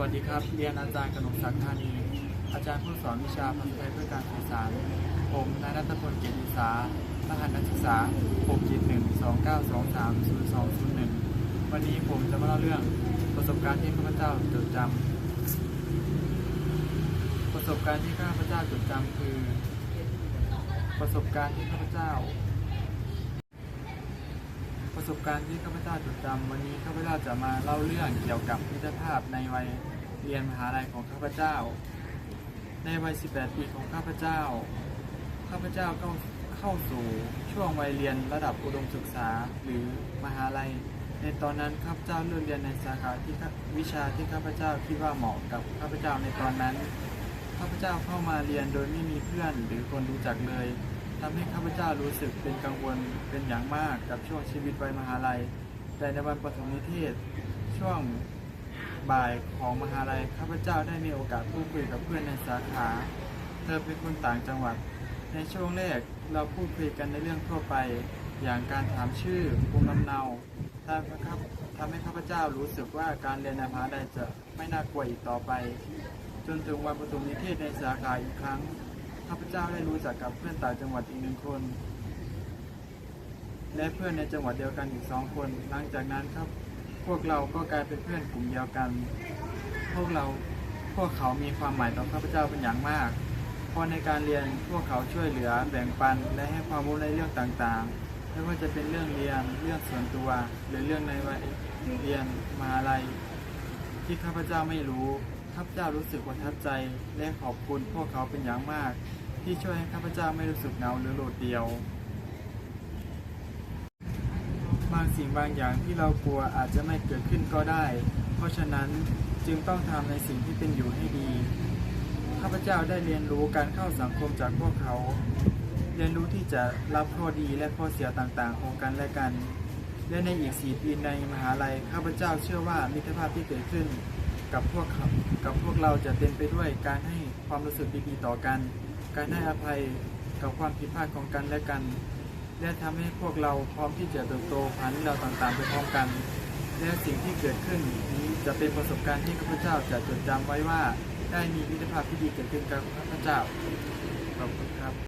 วัสดีครับ เรียนอาจารย์กนกศักดิ์ธานี อาจารย์ผู้สอนวิชาภาษาไทยเพื่อการสื่อสาร ผมนายรัตพลเกียรติสารหัสนักศึกษา6 1 2 9 2 3 0 2 0 1 วันนี้ผมจะมาเล่าเรื่องประสบการณ์ที่ข้าพเจ้าจดจำประสบการณ์ที่ข้าพเจ้าจดจำคือ ประสบการณ์ที่ข้าพเจ้า ประสบการณ์ที่ข้าพเจ้าจดจำวันนี้ข้าพเจ้าจะมาเล่าเรื่องเกี่ยวกับมิตรภาพในวัยเรียนมหาลัยของข้าพเจ้า ในวัย 18 ปีของข้าพเจ้า ข้าพเจ้าก็เข้าสู่ช่วงวัยเรียนระดับอุดมศึกษาหรือมหาลัย ในตอนนั้นข้าพเจ้าเลือกเรียนในสาขาที่วิชาที่ข้าพเจ้าคิดว่าเหมาะกับข้าพเจ้าในตอนนั้น ข้าพเจ้าเข้ามาเรียนโดยไม่มีเพื่อนหรือคนรู้จักเลย ทำให้ข้าพเจ้ารู้สึกเป็นกังวลเป็นอย่างมากกับช่วงชีวิตวัยมหาลัย แต่ในวันประถมนิเทศ ช่วงบ่ายของมหาลัยข้าพเจ้าได้มีโอกาสพูดคุยกับเพื่อนในสาขา เธอเป็นคนต่างจังหวัด ในช่วงแรกเราพูดคุยกันในเรื่องทั่วไป อย่างการถามชื่อภูมิลำเนาทำให้ครับทำให้ข้าพเจ้ารู้สึกว่าการเรียนในมหาลัยจะไม่น่ากลัวอีกต่อไป จนถึงวันประถมนิเทศในสาขาอีกครั้ง ข้าพเจ้าได้รู้จักกับเพื่อนต่างจังหวัดอีกหนึ่งคน และเพื่อนในจังหวัดเดียวกันอีกสองคน หลังจากนั้นครับ พวกเราก็กลายเป็นเพื่อนกลุ่มเดียวกัน พวกเราพวกเขามีความหมายต่อข้าพเจ้าเป็นอย่างมากเพราะในการเรียนพวกเขาช่วยเหลือแบ่งปันและให้ความรู้ในเรื่องต่างๆ ไม่ว่าจะเป็นเรื่องเรียนเรื่องส่วนตัว หรือเรื่องในวัยเรียนมหาลัยที่ข้าพเจ้าไม่รู้ ข้าพเจ้ารู้สึกประทับใจและขอบคุณพวกเขาเป็นอย่างมาก ที่ช่วยให้ข้าพเจ้าไม่รู้สึกเหงาหรือโดดเดี่ยว บางสิ่งบางอย่างที่เรากลัวอาจจะไม่เกิดขึ้นก็ได้ เพราะฉะนั้นจึงต้องทำในสิ่งที่เป็นอยู่ให้ดี ข้าพเจ้าได้เรียนรู้การเข้าสังคมจากพวกเขา เรียนรู้ที่จะรับข้อดีและข้อเสียต่างๆ ของกันและกัน และในอีก4ปีในมหาลัยข้าพเจ้าเชื่อว่ามิตรภาพที่เกิดขึ้น กับพวกกับพวกเราจะเต็มไปด้วยการให้ความรู้สึกดีๆต่อกัน การให้อภัยกับความผิดพลาดของกันและกัน และทำให้พวกเราพร้อมที่จะเติบโตผ่านเราต่างๆไปพร้อมกัน และสิ่งที่เกิดขึ้นนี้จะเป็นประสบการณ์ที่ข้าพเจ้าจะจดจำไว้ว่า ได้มีมิตรภาพที่ดีเกิดขึ้นกับข้าพเจ้าขอบคุณครับ